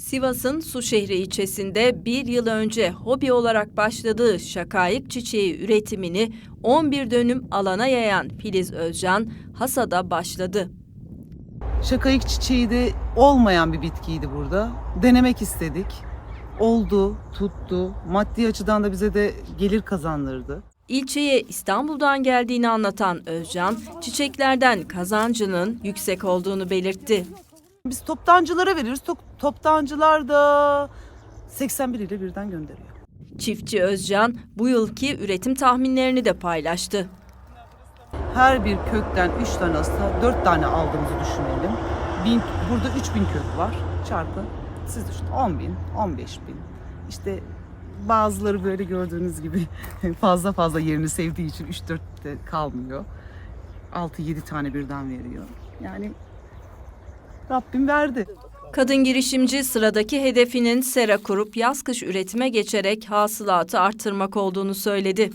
Sivas'ın Suşehri ilçesinde bir yıl önce hobi olarak başladığı şakayık çiçeği üretimini 11 dönüm alana yayan Filiz Özcan hasada başladı. Şakayık çiçeği de olmayan bir bitkiydi burada. Denemek istedik. Oldu, tuttu. Maddi açıdan da bize de gelir kazandırdı. İlçeye İstanbul'dan geldiğini anlatan Özcan, çiçeklerden kazancının yüksek olduğunu belirtti. Biz toptancılara veriyoruz. Top, toptancılar da 81 ile birden gönderiyor. Çiftçi Özcan bu yılki üretim tahminlerini de paylaştı. Her bir kökten 3 tane aslında 4 tane aldığımızı düşünelim. Bin, burada 3000 kök var. Çarpı siz düşünün 10 bin, 15 bin. İşte bazıları böyle gördüğünüz gibi fazla fazla yerini sevdiği için 3-4 de kalmıyor. 6-7 tane birden veriyor. Yani Rabbim verdi. Kadın girişimci sıradaki hedefinin sera kurup yaz kış üretime geçerek hasılatı arttırmak olduğunu söyledi.